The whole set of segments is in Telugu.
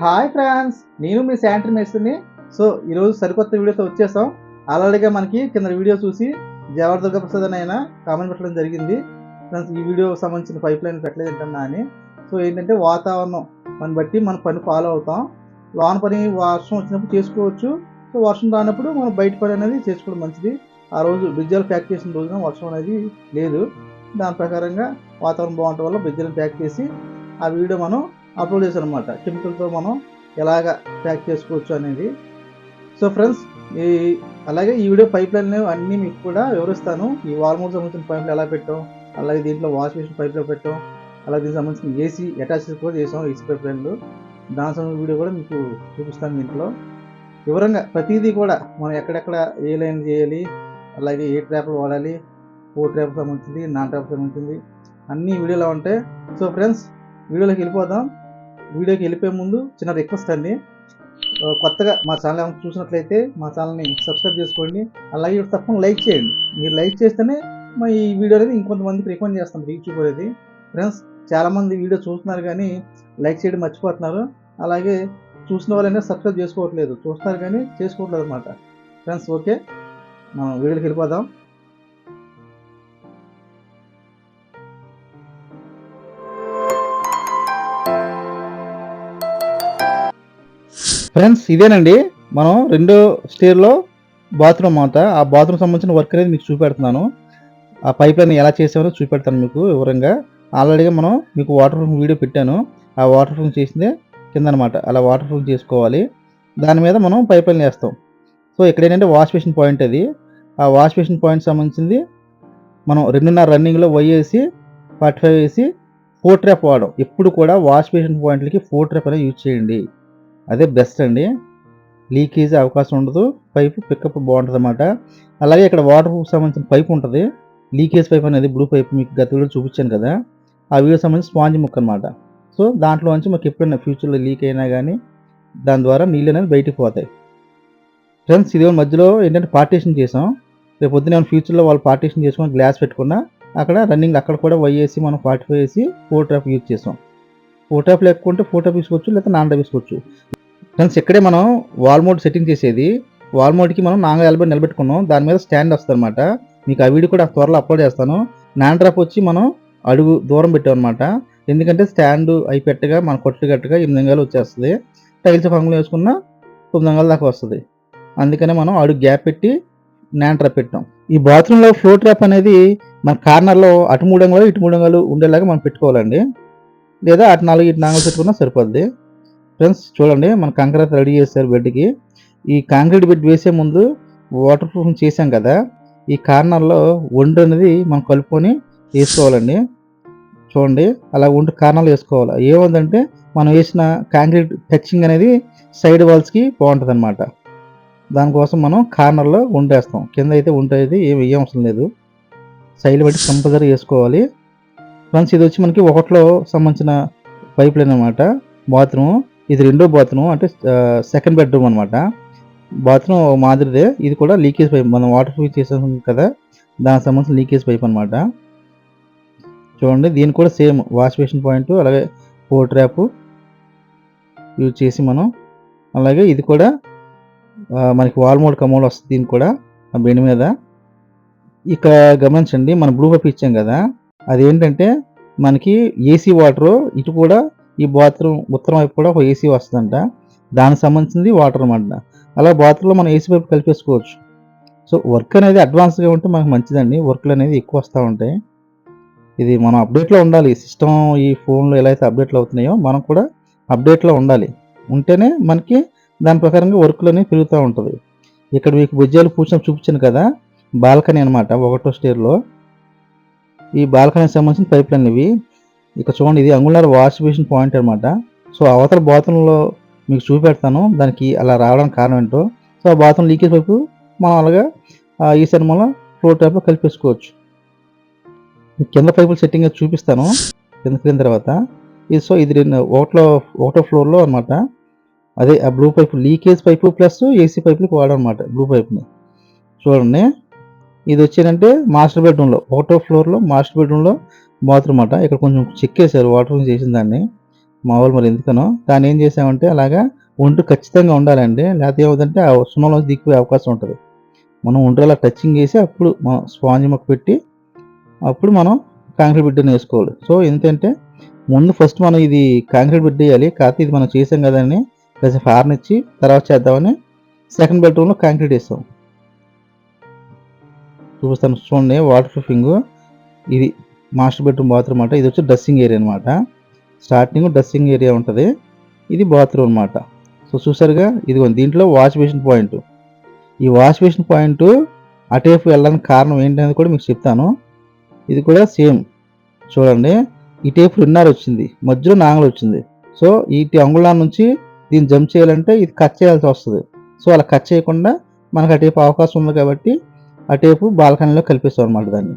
హాయ్ ఫ్రాన్స్ నేను మీ శాంట్రీ మేస్త్రిని. సో ఈరోజు సరికొత్త వీడియోతో వచ్చేసాం. అలాగే మనకి కింద వీడియో చూసి జవహర్ దుర్గా ప్రసాద్ అని ఆయన కామెంట్ పెట్టడం జరిగింది. ఫ్రెండ్స్ ఈ వీడియో సంబంధించిన పైప్ లైన్ పెట్టలేదు ఏంటన్నా అని. సో ఏంటంటే వాతావరణం మనం బట్టి మన పని ఫాలో అవుతాం. లోన పని వర్షం వచ్చినప్పుడు చేసుకోవచ్చు. సో వర్షం రానప్పుడు మనం బయట పని అనేది చేసుకోవడం మంచిది. ఆ రోజు బ్రిడ్జాలు ప్యాక్ చేసిన రోజున వర్షం అనేది లేదు. దాని ప్రకారంగా వాతావరణం బాగుండటం వల్ల బ్రిడ్జాలు ప్యాక్ చేసి ఆ వీడియో మనం అప్లోడ్ చేశాను అనమాట కెమికల్తో మనం ఎలాగ ప్యాక్ చేసుకోవచ్చు అనేది. సో ఫ్రెండ్స్ ఈ అలాగే ఈ వీడియో పైప్ లైన్ అన్నీ మీకు కూడా వివరిస్తాను. ఈ వాల్మూర్ సంబంధించిన పైపులు ఎలా పెట్టాం అలాగే దీంట్లో వాష్ మెషిన్ పైప్లో పెట్టాం అలాగే దీనికి సంబంధించిన ఏసీ అటాచెస్ కూడా చేసాం ఏసీ పైప్ లైన్లు దాని సంబంధించిన వీడియో కూడా మీకు చూపిస్తాను దీంట్లో వివరంగా ప్రతిదీ కూడా మనం ఎక్కడెక్కడ ఏ లైన్ చేయాలి అలాగే ఏ ట్రాప్లు వాడాలి ఓ ట్రాప్ సంబంధించింది నాన్ ట్రాప్ సంబంధించింది అన్ని వీడియోలో ఉంటాయి. సో ఫ్రెండ్స్ వీడియోలోకి వెళ్ళిపోదాం. వీడియోకి వెళ్ళిపోయే ముందు చిన్న రిక్వెస్ట్ అండి. కొత్తగా మా ఛానల్ ఏమైనా చూసినట్లయితే మా ఛానల్ని సబ్స్క్రైబ్ చేసుకోండి. అలాగే తప్పకుండా లైక్ చేయండి. మీరు లైక్ చేస్తేనే మా ఈ వీడియో అనేది ఇంకొంతమందికి రికమెండ్ చేస్తాం యూట్యూబ్ అనేది. ఫ్రెండ్స్ చాలామంది వీడియో చూస్తున్నారు కానీ లైక్ చేయడం మర్చిపోతున్నారు. అలాగే చూసిన వాళ్ళైనా సబ్స్క్రైబ్ చేసుకోవట్లేదు. చూస్తున్నారు కానీ చేసుకోవట్లేదు అనమాట ఫ్రెండ్స్ ఓకే. మనం వీడియోకి వెళ్ళిపోదాం. ఫ్రెండ్స్ ఇదేనండి. మనం రెండో స్టేర్లో బాత్రూమ్ అంతా ఆ బాత్రూమ్ సంబంధించిన వర్క్ అనేది మీకు చూపెడుతున్నాను. ఆ పైప్ లైన్ ఎలా చేసామో చూపెడతాను మీకు వివరంగా. ఆల్రెడీగా మనం మీకు వాటర్ ప్రూఫ్ వీడియో పెట్టాను. ఆ వాటర్ ప్రూఫ్ చేసిందే కింద అనమాట అలా వాటర్ ప్రూఫ్ చేసుకోవాలి. దాని మీద మనం పైప్ లైన్ వేస్తాం. సో ఇక్కడ ఏంటంటే వాష్ బేసిన్ పాయింట్ అది. ఆ వాష్ బేసిన్ పాయింట్ సంబంధించింది మనం రెండున్నర రన్నింగ్లో వేసి ఫార్టీ ఫైవ్ వేసి ఫోర్ ట్రాప్ వాడడం. ఎప్పుడు కూడా వాష్ బేసిన్ పాయింట్లకి ఫోర్ ట్రాప్ అనేది యూజ్ చేయండి. అదే బెస్ట్ అండి. లీకేజ్ అవకాశం ఉండదు. పైపు పికప్ బాగుంటుంది అనమాట అలాగే ఇక్కడ వాటర్ ప్రూఫ్ సంబంధించిన పైప్ ఉంటుంది. లీకేజ్ పైప్ అనేది బ్లూ పైప్ మీకు గత వీడియో చూపించాను కదా. ఆ వీడియో సంబంధించి స్పాంజ్ ముక్క అనమాట సో దాంట్లో నుంచి మాకు ఎప్పుడైనా ఫ్యూచర్లో లీక్ అయినా కానీ దాని ద్వారా నీళ్ళు అనేది బయటికి పోతాయి. ఫ్రెండ్స్ ఇది మధ్యలో ఏంటంటే పార్టీషన్ చేసాం. రేపు పొద్దున ఏమైనా ఫ్యూచర్లో వాళ్ళు పార్టీషన్ చేసుకొని గ్లాస్ పెట్టుకున్నా అక్కడ రన్నింగ్ అక్కడ కూడా వైఏసి మనం ఫార్టీ ఫైవ్ వేసి ఫోర్ ట్రాప్ యూజ్ చేసాం. ఫోర్ ట్యాప్ లేకుంటే ఫోర్ ట్యాప్ తీసుకోవచ్చు లేకపోతే నాన్ ట్యాప్ తీసుకోవచ్చు ఫ్రెండ్స్ ఇక్కడే మనం వాల్ మోడ్ సెట్టింగ్ చేసేది. వాల్ మోడ్కి మనం నాంగ ఎలబడి నిలబెట్టుకున్నాం. దాని మీద స్టాండ్ వస్తుంది అనమాట మీకు ఆ వీడియో కూడా త్వరలో అప్లోడ్ చేస్తాను. నాండ్రాప్ వచ్చి మనం అడుగు దూరం పెట్టాం అనమాట ఎందుకంటే స్టాండ్ అయి పెట్టగా మన కొట్టు గట్టుగా ఎనిమిది అంగాలు వచ్చేస్తుంది. టైల్స్ ఫంగులు వేసుకున్న తొమ్మిది అంగాల దాకా వస్తుంది. అందుకనే మనం అడుగు గ్యాప్ పెట్టి నాన్ ట్రాప్ పెట్టాం. ఈ బాత్రూంలో ఫ్లో ట్రాప్ అనేది మన కార్నర్లో అటు మూడు అంగాలు ఇటు మూడు అంగాలు ఉండేలాగా మనం పెట్టుకోవాలండి. లేదా అటు నాలుగు ఇటు నాలుగు పెట్టుకున్నా సరిపోద్ది. ఫ్రెండ్స్ చూడండి మన కాంక్రీట్ రెడీ చేశారు బెడ్కి. ఈ కాంక్రీట్ బెడ్ వేసే ముందు వాటర్ ప్రూఫ్ చేసాం కదా ఈ కార్నర్లో ఒండు అనేది మనం కలుపుకొని వేసుకోవాలండి. చూడండి అలా ఒండు కార్నర్లు వేసుకోవాలి. ఏముందంటే మనం వేసిన కాంక్రీట్ టచింగ్ అనేది సైడ్ వాల్స్కి బాగుంటుంది అనమాట దానికోసం మనం కార్నర్లో వండేస్తాం కింద అయితే ఉండేది ఏమి ఏం అవసరం లేదు. సైడ్ బట్టి కంపల్సరీ వేసుకోవాలి. ఫ్రెండ్స్ ఇది వచ్చి మనకి ఒకటిలో సంబంధించిన పైప్ లైన్ అనమాట బాత్రూమ్ ఇది రెండో బాత్రూమ్ అంటే సెకండ్ బెడ్రూమ్ అనమాట బాత్రూమ్ మాదిరిదే. ఇది కూడా లీకేజ్ పైప్ మనం వాటర్ ప్రూఫ్ చేసాం కదా దానికి సంబంధించిన లీకేజ్ పైప్ అనమాట చూడండి దీని కూడా సేమ్ వాష్ బేసిన్ పాయింట్ అలాగే ఫోర్ ట్రాప్ యూజ్ చేసి మనం అలాగే ఇది కూడా మనకి వాల్ మోడ్ కమోడ్ వస్తుంది దీనికి కూడా ఆ బెండ్ మీద. ఇక్కడ గమనించండి మనం బ్లూ పైప్ ఇచ్చాం కదా అదేంటంటే మనకి ఏసీ వాటర్ ఇటు కూడా ఈ బాత్రూమ్ ఉత్తరం వైపు కూడా ఒక ఏసీ వస్తుందంట. దానికి సంబంధించింది వాటర్ అనమాట అలా బాత్రూంలో మనం ఏసీ పైపు కలిపేసుకోవచ్చు. సో వర్క్ అనేది అడ్వాన్స్గా ఉంటే మనకు మంచిదండి. వర్క్లు అనేది ఎక్కువ వస్తూ ఉంటాయి. ఇది మనం అప్డేట్లో ఉండాలి. సిస్టమ్ ఈ ఫోన్లో ఎలా అయితే అప్డేట్లు అవుతున్నాయో మనం కూడా అప్డేట్లో ఉండాలి. ఉంటేనే మనకి దాని ప్రకారంగా వర్క్లు అనేవి పెరుగుతూ ఉంటుంది. ఇక్కడ మీకు భుజాలు పూసిన చూపించాను కదా. బాల్కనీ అనమాట ఒకటో స్టేర్లో. ఈ బాల్కనీకి సంబంధించిన పైప్ లైన్ ఇవి ఇక్కడ చూడండి ఇది అంగుళాల వాష్ బేసిన్ పాయింట్ అనమాట సో అవతల బాత్రూంలో మీకు చూపెడతాను. దానికి అలా రావడానికి కారణం ఏంటో. సో ఆ బాత్రూమ్ లీకేజ్ పైపు మనం అలాగా ఈ సినిమాలో ఫ్లోర్ టైప్లో కలిపేసుకోవచ్చు. కింద పైపులు సెట్టింగ్ చూపిస్తాను కింద కింద తర్వాత. ఇది సో ఇది రెండు ఒకటో ఒకటో ఫ్లోర్లో అనమాట అదే ఆ blue pipe leakage pipe plus AC పైపులకు వాడనమాట బ్లూ పైప్ని. చూడండి ఇది వచ్చేనంటే మాస్టర్ బెడ్రూమ్లో ఒకటో ఫ్లోర్లో మాస్టర్ బెడ్రూమ్లో బాత్రూమ్ అట. ఇక్కడ కొంచెం చెక్కేశారు వాటర్ చేసిన దాన్ని. మా వాళ్ళు మరి ఎందుకనో. దాన్ని ఏం చేసామంటే అలాగా ఒంటు ఖచ్చితంగా ఉండాలండి. లేకపోతే ఏమవుతుందంటే ఆ సున్నంలో దిక్కుపోయే అవకాశం ఉంటుంది. మనం ఒంటు అలా టచింగ్ చేసి అప్పుడు మనం స్పాంజ్ మొక్క పెట్టి అప్పుడు మనం కాంక్రీట్ బిడ్డను వేసుకోవాలి. సో ఎందుకంటే ముందు ఫస్ట్ మనం ఇది కాంక్రీట్ బిడ్డ వేయాలి. కాకపోతే ఇది మనం చేసాం కదండి కాసేపు హార్న్ ఇచ్చి తర్వాత చేద్దామని సెకండ్ బెడ్రూమ్లో కాంక్రీట్ వేస్తాం. చూపిస్తాను చూడండి వాటర్ ప్రూఫింగ్ ఇది మాస్టర్ బెడ్రూమ్ బాత్రూమ్ అంట. ఇది వచ్చి డ్రెస్సింగ్ ఏరియా అనమాట స్టార్టింగ్ డ్రెస్సింగ్ ఏరియా ఉంటుంది. ఇది బాత్రూమ్ అనమాట సో చూసారుగా ఇదిగో దీంట్లో వాష్ బేసిన్ పాయింట్. ఈ వాష్ బేసిన్ పాయింట్ అటేపు వెళ్ళడానికి కారణం ఏంటనేది కూడా మీకు చెప్తాను. ఇది కూడా సేమ్. చూడండి ఈ టేపు రిన్నర్ వచ్చింది మధ్యలో నాంగలు వచ్చింది. సో ఈ అంగుళాల నుంచి దీన్ని జంప్ చేయాలంటే ఇది కట్ చేయాల్సి వస్తుంది. సో అలా కట్ చేయకుండా మనకు ఆ టేపు అవకాశం ఉంది కాబట్టి ఆ టేపు బాల్కనీలో కల్పిస్తాం అనమాట దాన్ని.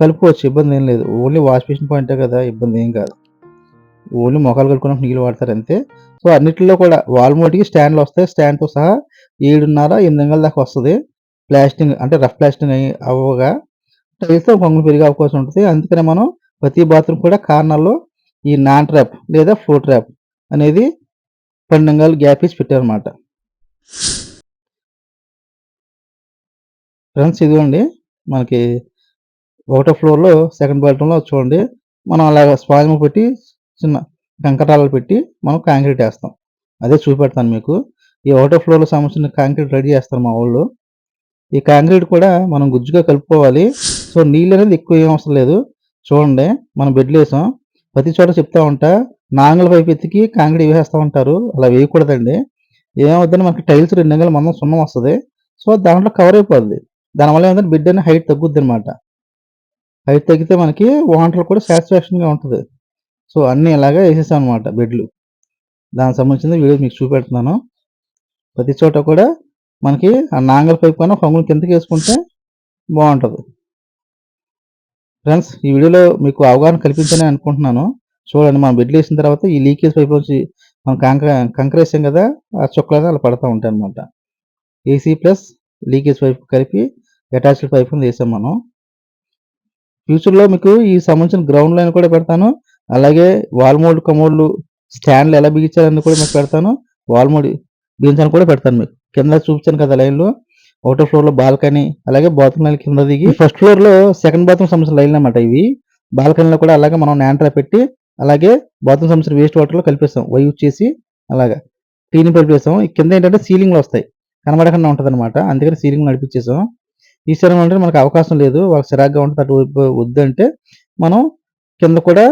కలుపుకోవచ్చు ఇబ్బంది ఏం లేదు. ఓన్లీ వాష్ బేసిన్ పాయింటే కదా ఇబ్బంది ఏం కాదు. ఓన్లీ మొక్కలు కలుపుకున్నప్పుడు నీళ్ళు వాడతారు అంతే. సో అన్నిటిలో కూడా వాల్మోటికి స్టాండ్లు వస్తాయి. స్టాండ్తో సహా ఏడున్నర ఎనిమిది గంటల దాకా వస్తుంది. ప్లాస్టింగ్ అంటే రఫ్ ప్లాస్టింగ్ అవ్వగా టైల్స్తో కొంగులు పెరిగే అవకాశం ఉంటుంది. అందుకనే మనం ప్రతి బాత్రూమ్ కూడా కార్నర్లో ఈ నాన్ ట్రాప్ లేదా ఫ్లో ట్రాప్ అనేది పన్నెండు గ్యాప్ ఇచ్చి పెట్టారన్నమాట. ఫ్రెండ్స్ ఇదిగోండి. మనకి ఒకటో ఫ్లోర్లో సెకండ్ బాత్రూంలో చూడండి. మనం అలాగ స్పాంజ్ పెట్టి చిన్న కంకటాలు పెట్టి మనం కాంక్రీట్ వేస్తాం. అదే చూపెడతాను మీకు. ఈ ఒకటో ఫ్లోర్లో సంబంధించిన కాంక్రీట్ రెడీ చేస్తారు మా వాళ్ళు. ఈ కాంక్రీట్ కూడా మనం గుజ్జుగా కలుపుకోవాలి. సో నీళ్ళు అనేది ఎక్కువ ఏం అవసరం లేదు. చూడండి మనం బెడ్లు వేసాం. ప్రతి చోట చెప్తా ఉంటా నాంగల పైపు ఎత్తికి కాంక్రీట్ వేసేస్తూ ఉంటారు. అలా వేయకూడదండి. ఏమవుతుందంటే మనకి టైల్స్ రెండు నెలలు మనం సున్నం వస్తుంది. సో దాంట్లో కవర్ అయిపోద్ది. దానివల్ల ఏమంటే బిడ్డ అనేది హైట్ తగ్గుద్ది అనమాట హైట్ తగ్గితే మనకి వాటర్ కూడా సాటిస్ఫాక్షన్గా ఉంటుంది. సో అన్నీ ఇలాగే వేసేసాం అనమాట బెడ్లు. దానికి సంబంధించిన వీడియో మీకు చూపెడుతున్నాను. ప్రతి చోట కూడా మనకి ఆ నాంగల్ పైప్ కన్నా కొంగులు కిందకి వేసుకుంటే బాగుంటుంది. ఫ్రెండ్స్ ఈ వీడియోలో మీకు అవగాహన కల్పించాలని అనుకుంటున్నాను. చూడండి మనం బెడ్లు వేసిన తర్వాత ఈ లీకేజ్ పైప్ నుంచి మనం కంక కంకర వేసాం కదా ఆ చుక్కలు అలా పడతా ఉంటాయి అనమాట ఏసీ ప్లస్ లీకేజ్ పైప్ కలిపి అటాచ్డ్ పైప్ వేసాం మనం. ఫ్యూచర్లో మీకు ఈ సంబంధించిన గ్రౌండ్ లైన్ కూడా పెడతాను. అలాగే వాల్మోల్డ్ కమోడ్లు స్టాండ్లు ఎలా బిగించాలని కూడా మీకు పెడతాను. వాల్మోడ్ బిగించాలని కూడా పెడతాను మీకు. కింద చూపించాను కదా లైన్లో ఒకటో ఫ్లోర్లో బాల్కనీ అలాగే బాత్రూమ్ లైన్ కింద దిగి ఫస్ట్ ఫ్లోర్లో సెకండ్ బాత్రూమ్ సంబంధించిన లైన్ అనమాట ఇవి. బాల్కనీలో కూడా అలాగే మనం నాంట్రా పెట్టి అలాగే బాత్రూమ్ సంబంధించిన వేస్ట్ వాటర్లో కలిపేస్తాం. వై చేసి అలాగా. క్లీనింగ్ కలిపేస్తాం కింద ఏంటంటే సీలింగ్లు వస్తాయి. కనబడకుండా ఉంటుంది అనమాట అందుకని సీలింగ్ నడిపించేసాం. ఈసారి అంటే మనకు అవకాశం లేదు. వాళ్ళకి సిరాగ్గా ఉంటే అటు వద్దంటే మనం కింద కూడా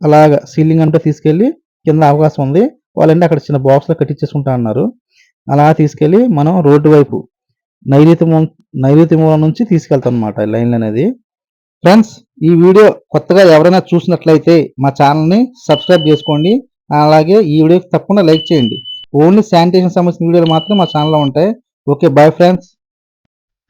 అలాగా సీలింగ్ అంటే తీసుకెళ్ళి కింద అవకాశం ఉంది. వాళ్ళంటే అక్కడ చిన్న బాక్స్లో కట్టించేసుకుంటా అన్నారు. అలా తీసుకెళ్ళి మనం రోడ్డు వైపు నైరుతి నైరుతి మూలం నుంచి తీసుకెళ్తాం అనమాట లైన్లు అనేది. ఫ్రెండ్స్ ఈ వీడియో కొత్తగా ఎవరైనా చూసినట్లయితే మా ఛానల్ని సబ్స్క్రైబ్ చేసుకోండి. అలాగే ఈ వీడియోకి తప్పకుండా లైక్ చేయండి. ఓన్లీ శానిటేషన్ సంబంధించిన వీడియోలు మాత్రం మా ఛానల్లో ఉంటాయి. Okay bye friends.